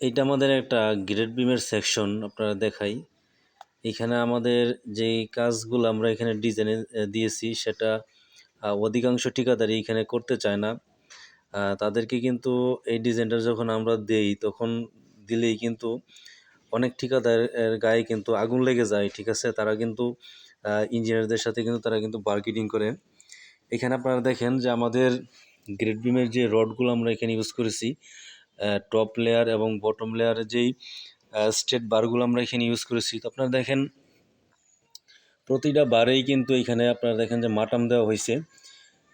এইটা আমাদের একটা গ্রেড বিমের সেকশন আপনারা দেখাই। এখানে আমাদের যেই কাজগুলো আমরা এখানে ডিজাইনে দিয়েছি সেটা অধিকাংশ ঠিকাদারি এখানে করতে চায় না। তাদেরকে কিন্তু এই ডিজাইনটা যখন আমরা দেই, তখন দিলেই কিন্তু অনেক ঠিকাদারের গায়ে কিন্তু আগুন লেগে যায়, ঠিক আছে? তারা কিন্তু ইঞ্জিনিয়ারদের সাথে কিন্তু তারা কিন্তু বার্গেনিং করে। এখানে আপনারা দেখেন যে আমাদের গ্রেড বিমের যে রডগুলো আমরা এখানে ইউজ করেছি টপ লেয়ার এবং বটম লেয়ারের যেই স্টেট বারগুলো আমরা এখানে ইউজ করেছি। তো আপনারা দেখেন, প্রতিটা বারেই কিন্তু এখানে আপনারা দেখেন যে মাটাম দেওয়া হয়েছে।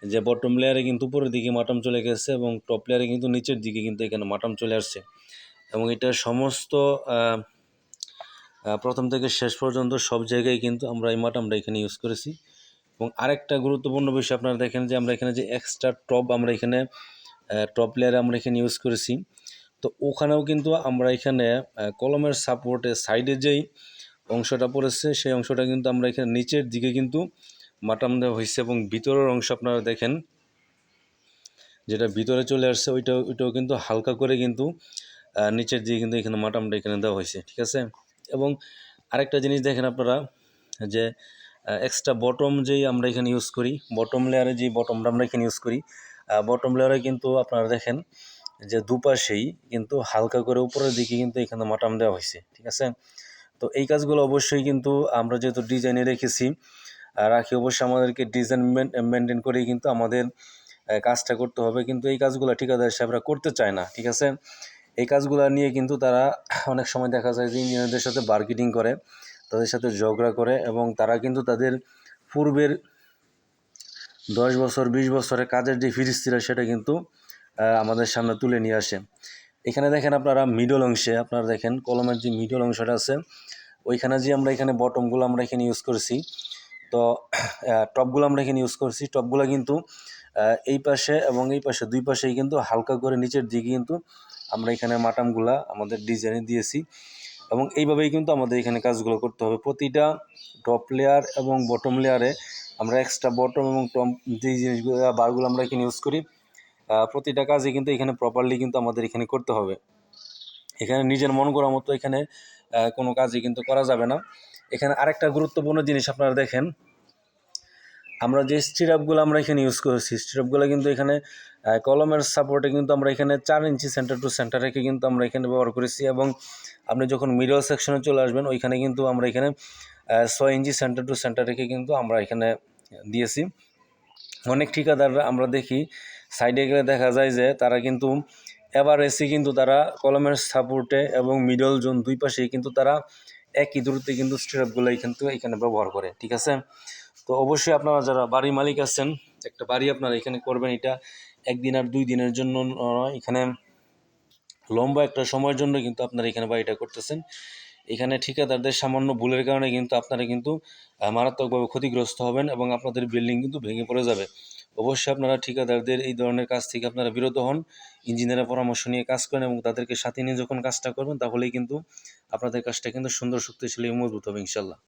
যে বটম লেয়ারে কিন্তু উপরের দিকে মাটাম চলে গেছে এবং টপ লেয়ারে কিন্তু নিচের দিকে কিন্তু এখানে মাটাম চলে আসছে। এবং এটা সমস্ত প্রথম থেকে শেষ পর্যন্ত সব জায়গায় কিন্তু আমরা এই মাটামটা এখানে ইউজ করেছি। এবং আরেকটা গুরুত্বপূর্ণ বিষয় আপনারা দেখেন যে আমরা এখানে যে এক্সট্রা টপ আমরা এখানে টপ লেয়ারে আমরা এখানে ইউজ করেছি। তো ওখানেও কিন্তু আমরা এখানে কলমের সাপোর্টে সাইডে যেই অংশটা পড়েছে, সেই অংশটা কিন্তু আমরা এখানে নিচের দিকে কিন্তু মাটাম দেওয়া হয়েছে এবং ভিতরের অংশ আপনারা দেখেন, যেটা ভিতরে চলে আসছে ওইটা ওইটাও কিন্তু হালকা করে কিন্তু নিচের দিকে কিন্তু এখানে মাটামটা এখানে দেওয়া হয়েছে, ঠিক আছে? এবং আরেকটা জিনিস দেখেন আপনারা, যে এক্সট্রা বটম যেই আমরা এখানে ইউজ করি বটম লেয়ারে যেই বটমটা আমরা এখানে ইউজ করি বটম লেয়ারে কিন্তু আপনারা দেখেন যে দুপাশেই কিন্তু হালকা করে উপরের দিকে কিন্তু এখানে মাটাম দেওয়া হয়েছে, ঠিক আছে? তো এই কাজগুলো অবশ্যই কিন্তু আমরা যেহেতু ডিজাইনে রেখেছি রাখি অবশ্যই আমাদেরকে ডিজাইন মেনটেন করেই কিন্তু আমাদের কাজটা করতে হবে। কিন্তু এই কাজগুলো ঠিকাদার সাহেবরা করতে চায় না, ঠিক আছে? এই কাজগুলো নিয়ে কিন্তু তারা অনেক সময় দেখা যায় যে ইঞ্জিনিয়ারদের সাথে বার্গেটিং করে, তাদের সাথে ঝগড়া করে এবং তারা কিন্তু তাদের পূর্বের দশ বছর, বিশ বছরের কাজের যে ফিরিস্তিরা সেটা কিন্তু আমাদের সামনে তুলে নিয়ে আসে। এখানে দেখেন আপনারা মিডল অংশে, আপনারা দেখেন কলমের যে মিডল অংশটা আছে, ওইখানে যে আমরা এখানে বটমগুলো আমরা এখানে ইউজ করছি, তো টপগুলো আমরা এখানে ইউজ করছি টপগুলো কিন্তু এই পাশে এবং এই পাশে দুই পাশেই কিন্তু হালকা করে নিচের দিকে কিন্তু আমরা এখানে মাটামগুলা আমাদের ডিজাইনে দিয়েছি এবং এইভাবেই কিন্তু আমাদের এখানে কাজগুলো করতে হবে। প্রতিটা টপ লেয়ার এবং বটম লেয়ারে আমরা এক্সট্রা বটম এবং টম যে জিনিসগুলো বারগুলো আমরা এখানে ইউজ করি প্রতিটা কাজে কিন্তু এখানে প্রপারলি কিন্তু আমাদের এখানে করতে হবে। এখানে নিজের মন করার মতো এখানে কোনো কাজই কিন্তু করা যাবে না। এখানে আরেকটা গুরুত্বপূর্ণ জিনিস আপনারা দেখেন, আমরা যে স্টিরাপগুলো আমরা এখানে ইউজ করেছি স্টিরাপগুলো কিন্তু এখানে কলমের সাপোর্টে কিন্তু আমরা এখানে চার ইঞ্চি সেন্টার টু সেন্টার রেখে কিন্তু আমরা এখানে ব্যবহার করেছি এবং আপনি যখন মিডল সেকশনে চলে আসবেন, ওইখানে কিন্তু আমরা এখানে ছয় ইঞ্চি সেন্টার টু সেন্টার রেখে কিন্তু আমরা এখানে দিয়েছি। অনেক ঠিকাদাররা আমরা দেখি সাইডে গেলে দেখা যায় যে তারা কিন্তু এবার এসে কিন্তু তারা কলমের সাপোর্টে এবং মিডল জোন দুই পাশেই কিন্তু তারা একই দূরত্বে কিন্তু স্ট্রেপগুলো কিন্তু এখানে ব্যবহার করে, ঠিক আছে? তো অবশ্যই আপনারা যারা বাড়ি মালিক আছেন, একটা বাড়ি আপনারা এখানে করবেন এটা একদিন আর দুই দিনের জন্য এখানে লম্বা একটা সময়ের জন্য কিন্তু আপনারা এখানে বাড়িটা করতেছেন। এখানে ঠিকাদারদের সামান্য ভুলের কারণে কিন্তু আপনারা কিন্তু মারাত্মকভাবে ক্ষতিগ্রস্ত হবেন এবং আপনাদের বিল্ডিং কিন্তু ভেঙে পড়ে যাবে। অবশ্যই আপনারা ঠিকাদারদের এই ধরনের কাজ থেকে আপনারা বিরত হন, ইঞ্জিনিয়ারের পরামর্শ নিয়ে কাজ করেন এবং তাদেরকে সাথে নিয়ে যখন কাজটা করবেন, তাহলেই কিন্তু আপনাদের কাজটা কিন্তু সুন্দর, শক্তিশালী মজবুত হবে ইনশাল্লাহ